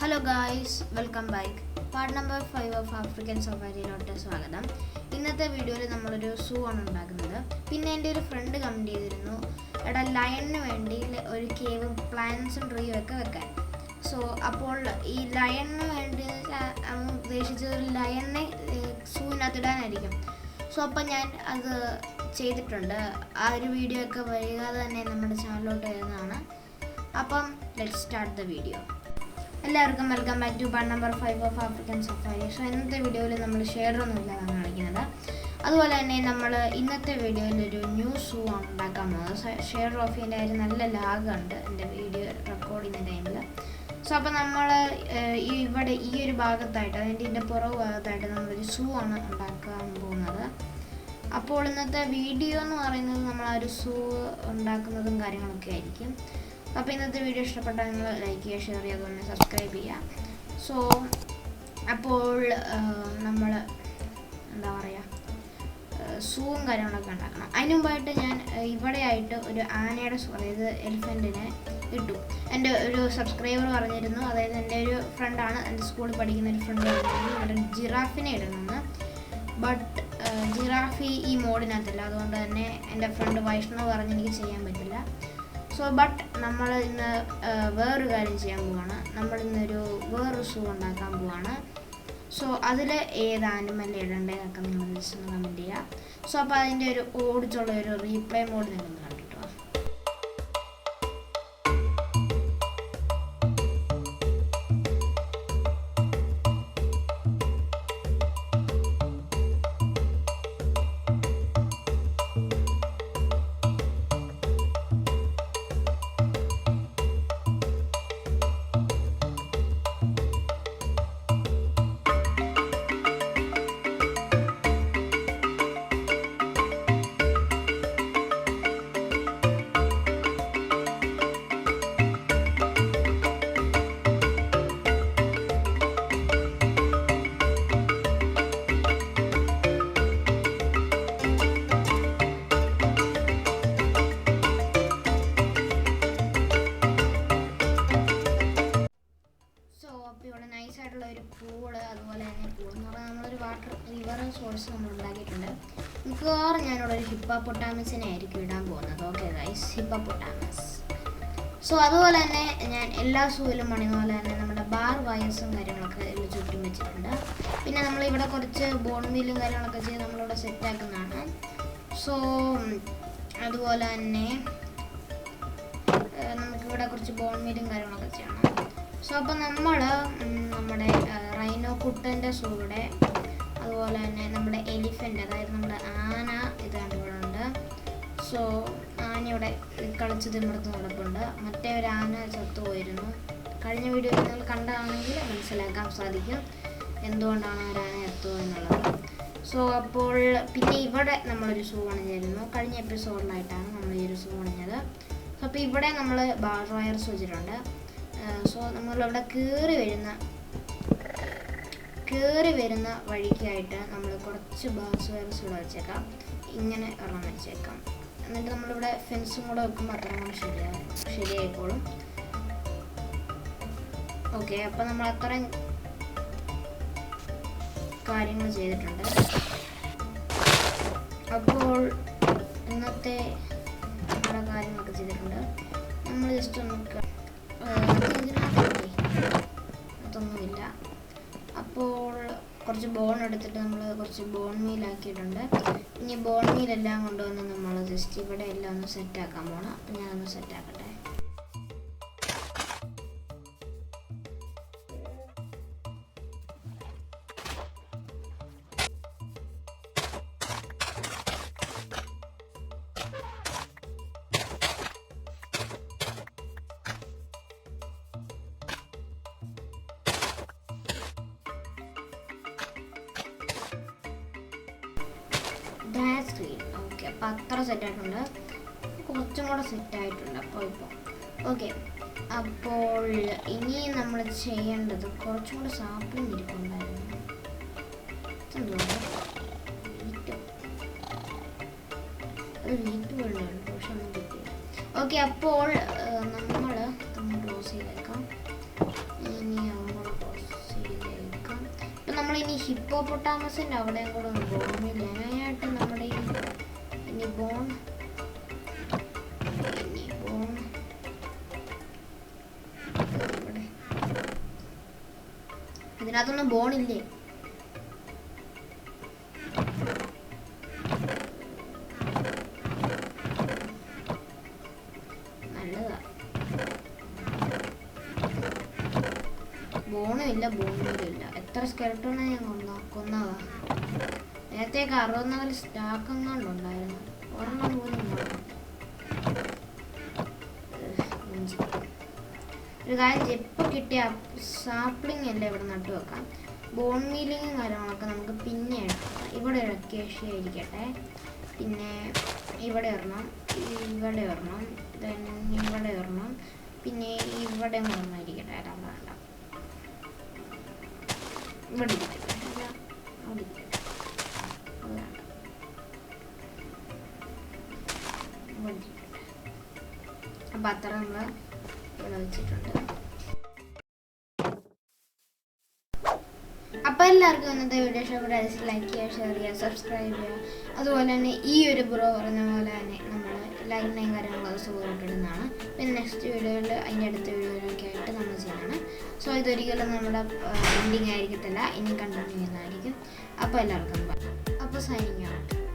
Hello guys welcome back part number five of African സഫാരിയിലോട്ട് സ്വാഗതം. ഇന്നത്തെ വീഡിയോയിൽ നമ്മളൊരു സൂ ആണ് ഉണ്ടാക്കുന്നത്. പിന്നെ എന്റെ ഒരു ഫ്രണ്ട് കമന്റ് ചെയ്തിരുന്നു എടാ ലയണിന് വേണ്ടി ഒരു കേവും പ്ലാന്റ്സും ട്രീയും ഒക്കെ വെക്കാൻ. സോ അപ്പോൾ ഈ ലയണിന് വേണ്ടി അവൻ ഉദ്ദേശിച്ചത് ഒരു ലയണിനെ സൂവിനകത്ത് ഇടാനായിരിക്കും സോ അപ്പം ഞാൻ അത് ചെയ്തിട്ടുണ്ട്. ആ ഒരു വീഡിയോ ഒക്കെ വൈകാതെ തന്നെ നമ്മുടെ ചാനലിലോട്ട് വരുന്നതാണ്. അപ്പം ലെറ്റ് സ്റ്റാർട്ട് ദ വീഡിയോ എല്ലാവർക്കും welcome back to part number five of African safari so ഇന്നത്തെ വീഡിയോയിൽ നമ്മൾ ഷെയർ ഒന്നുമില്ലാതാണ് കാണിക്കുന്നത്. അതുപോലെ തന്നെ നമ്മൾ ഇന്നത്തെ വീഡിയോയിൽ ഒരു ന്യൂ സൂ ആണ് ഉണ്ടാക്കാൻ പോകുന്നത്. ഷെയർ ഓഫിന്റെ കാര്യം നല്ല ലാഗുണ്ട് എന്റെ വീഡിയോ റെക്കോർഡ് ചെയ്യുന്ന ടൈമിൽ സോ അപ്പോൾ നമ്മൾ ഈ ഇവിടെ ഈ ഒരു ഭാഗത്തായിട്ട് അതിന്റെ ഇതിന്റെ പുറവ് ഭാഗത്തായിട്ട് നമ്മളൊരു സൂ ആണ് ഉണ്ടാക്കാൻ പോകുന്നത്. അപ്പോൾ ഇന്നത്തെ വീഡിയോ എന്ന് പറയുന്നത് നമ്മൾ ആ ഒരു സൂ ഉണ്ടാക്കുന്നതും കാര്യങ്ങളൊക്കെ ആയിരിക്കും. അപ്പോൾ ഇന്നത്തെ വീഡിയോ ഇഷ്ടപ്പെട്ടാൽ നിങ്ങൾ ലൈക്ക് ചെയ്യുക ഷെയർ ചെയ്യുക അതുപോലെ സബ്സ്ക്രൈബ് ചെയ്യുക. സോ അപ്പോൾ നമ്മൾ എന്താ പറയുക സൂവും കാര്യങ്ങളൊക്കെ ഉണ്ടാക്കണം. അതിനു മുമ്പായിട്ട് ഞാൻ ഇവിടെയായിട്ട് ഒരു ആനയുടെ സൂ അതായത് എലിഫന്റിനെ ഇട്ടു. എന്റെ ഒരു സബ്സ്ക്രൈബർ പറഞ്ഞിരുന്നു. അതായത് എന്റെ ഒരു ഫ്രണ്ടാണ് എന്റെ സ്കൂളിൽ പഠിക്കുന്ന ഒരു ഫ്രണ്ട് ഇവിടെ ജിറാഫിനെ ഇടണമെന്ന് ബട്ട് ജിറാഫി ഈ മോഡിനകത്തില്ല അതുകൊണ്ട് തന്നെ എന്റെ ഫ്രണ്ട് വൈഷ്ണവ് പറഞ്ഞ് എനിക്ക് ചെയ്യാൻ പറ്റില്ല. സോ ബട്ട് നമ്മൾ ഇന്ന് വേറൊരു കാര്യം ചെയ്യാൻ പോവാണ്. നമ്മൾ ഇന്നൊരു വേറൊരു സൂ ഉണ്ടാക്കാൻ പോവാണ്. സോ അതിൽ ഏത് ആനിമൽ ഇടണ്ടേന്നൊക്കെ നിങ്ങൾ ജസ്റ്റ് കമന്റ് ചെയ്യുക സോ അപ്പോൾ അതിന്റെ ഒരു ഓടിച്ചുള്ള ഒരു റീപ്ലൈ മോഡ് നിങ്ങൾ കണ്ടിട്ടോ സോ അപ്പോൾ ഇവിടെ നൈസ് ആയിട്ടുള്ള ഒരു പൂൾ അതുപോലെ തന്നെ പൂൾ എന്ന് പറഞ്ഞാൽ നമ്മളൊരു വാട്ടർ റിവർ സോഴ്സ് നമ്മൾ ഉണ്ടാക്കിയിട്ടുണ്ട്. മിക്കവാറും ഞാനിവിടെ ഒരു ഹിപ്പാപ്പൊട്ടാമസിനെ ആയിരിക്കും ഇടാൻ പോകുന്നത്. ഓക്കെ ഗൈസ് ഹിപ്പാപ്പൊട്ടാമസ് സോ അതുപോലെ തന്നെ ഞാൻ എല്ലാ സൂവിലും പണിയുന്ന പോലെ തന്നെ നമ്മുടെ ബാർ വയസ്സും കാര്യങ്ങളൊക്കെ ഇതിൽ ചുറ്റും വെച്ചിട്ടുണ്ട്. പിന്നെ നമ്മളിവിടെ കുറച്ച് ബോൺമീലും കാര്യങ്ങളൊക്കെ ചെയ്ത് നമ്മളിവിടെ സെറ്റാക്കുന്നതാണ് സോ അതുപോലെ തന്നെ നമുക്കിവിടെ കുറച്ച് ബോൺ മീലും കാര്യങ്ങളൊക്കെ ചെയ്യണം. സോ അപ്പോൾ നമ്മൾ നമ്മുടെ റൈനോ കുട്ടന്റെ സൂടെ അതുപോലെ തന്നെ നമ്മുടെ എലിഫന്റ് അതായത് നമ്മുടെ ആന ഇത് കണ്ടുകൊണ്ടുണ്ട് സോ ആനയുടെ കളിച്ച് തിമിർത്ത് നടപ്പുണ്ട്. മറ്റേ ഒരു ആന ചത്തു പോയിരുന്നു. കഴിഞ്ഞ വീഡിയോ നിങ്ങൾ കണ്ടതാണെങ്കിൽ മനസ്സിലാക്കാൻ സാധിക്കും എന്തുകൊണ്ടാണ് ഒരു ആന എത്തുക എന്നുള്ളത്. സോ അപ്പോൾ പിന്നെ ഇവിടെ നമ്മളൊരു സൂ അണിഞ്ഞിരുന്നു കഴിഞ്ഞ എപ്പിസോഡിലായിട്ടാണ് നമ്മൾ ഈ ഒരു സൂ അണിഞ്ഞത് അപ്പോൾ ഇവിടെ നമ്മൾ ബാർ വയർസ് വെച്ചിട്ടുണ്ട് സോ നമ്മളിവിടെ കയറി വരുന്ന കയറി വരുന്ന വഴിക്കായിട്ട് നമ്മൾ കുറച്ച് ബാസ് വയർസ് ഇവിടെ വെച്ചേക്കാം. ഇങ്ങനെ ഒരെണ്ണം വെച്ചേക്കാം. എന്നിട്ട് നമ്മളിവിടെ ഫെൻസും കൂടെ വെക്കുമ്പോൾ അത്രയും കൂടെ ശരിയാവും ശരിയായിക്കോളും. ഓക്കെ അപ്പം നമ്മൾ അത്രയും കാര്യങ്ങൾ ചെയ്തിട്ടുണ്ട്. അപ്പോൾ ഇന്നത്തെ നമ്മുടെ കാര്യങ്ങളൊക്കെ ചെയ്തിട്ടുണ്ട്. നമ്മൾ ജസ്റ്റ് ഒന്ന് ബോൺ എടുത്തിട്ട് നമ്മൾ കുറച്ച് ബോൺ മീലാക്കിയിട്ടുണ്ട് ഇനി ബോൺ മീലെല്ലാം കൊണ്ടുവന്ന് നമ്മൾ ജസ്റ്റ് ഇവിടെ എല്ലാം ഒന്ന് സെറ്റാക്കാൻ പോകണം അപ്പം ഞാനൊന്ന് സെറ്റാക്കട്ടെ ഡാഷ് സ്ക്രീൻ ഓക്കെ അപ്പോൾ അത്ര സെറ്റായിട്ടുണ്ട് കുറച്ചും കൂടെ സെറ്റായിട്ടുണ്ട് അപ്പോൾ ഇപ്പോൾ ഓക്കെ അപ്പോൾ ഇനി നമ്മൾ ചെയ്യേണ്ടത് കുറച്ചും കൂടെ ഒന്നും കിട്ടിയില്ല ഓക്കെ അപ്പോൾ നമ്മൾ ക്ലോസ് ചെയ്തേക്കാം. ഇനി അങ്ങോട്ട് ഇനി ഹിപ്പോപ്പൊട്ടാമസിന്റെ അവിടെയും കൂടെ ഒന്ന് പോകുന്നില്ല ബോൺ ഇവിടെ ഇതിനകത്തൊന്നും ബോണില്ലേ നല്ലതാ. ബോണും ഇല്ല എത്ര സ്കെൽട്ടോണെ ഞാൻ കൊന്ന കൊന്നതാ? നേരത്തേക്ക് അറുപത്തിനാല് സ്റ്റാക്ക് എങ്ങാണ്ടുണ്ടായിരുന്നു ഒരെണ്ണം പോലും. ഒരു കാര്യം എപ്പോൾ കിട്ടിയ സാപ്ലിംഗ് എല്ലാം ഇവിടെ നട്ടു വെക്കാം? ബോൺ മീലിങ്ങും കാര്യങ്ങളൊക്കെ നമുക്ക് പിന്നെ ഇവിടെ ഒരു അക്യേഷ്യ ഇരിക്കട്ടെ. പിന്നെ ഇവിടെ ഒരെണ്ണം ഇവിടെ ഒരെണ്ണം ദെൻ ഇവിടെ ഒരെണ്ണം പിന്നെ ഇവിടെ ഒരെണ്ണം ഇരിക്കട്ടെ. അതാണ് വേണ്ട. ഇവിടെ ഇരിക്കട്ടെ. അത്ര നമ്മൾ വെച്ചിട്ടുണ്ട്. അപ്പോൾ എല്ലാവർക്കും ഇന്നത്തെ വീഡിയോ ഇഷ്ടപ്പെട്ട ലൈക്ക് ചെയ്യുക ഷെയർ ചെയ്യുക സബ്സ്ക്രൈബ് ചെയ്യുക. അതുപോലെ തന്നെ ഈ ഒരു ബ്രോ പറഞ്ഞ പോലെ തന്നെ നമ്മൾ ലൈനും കാര്യങ്ങളൊക്കെ സുഖമായിട്ടിടുന്നതാണ്. പിന്നെ നെക്സ്റ്റ് വീഡിയോയിൽ അതിന്റെ അടുത്ത വീഡിയോയിലൊക്കെ ആയിട്ട് നമ്മൾ ചെയ്യുന്നതാണ് സോ ഇതൊരിക്കലും നമ്മുടെ എൻഡിങ് ആയിരിക്കത്തില്ല. ഇനി കണ്ടിന്യൂ ചെയ്യുന്നതായിരിക്കും. അപ്പോൾ എല്ലാവർക്കും അപ്പോൾ സൈനിങ് ഔട്ട്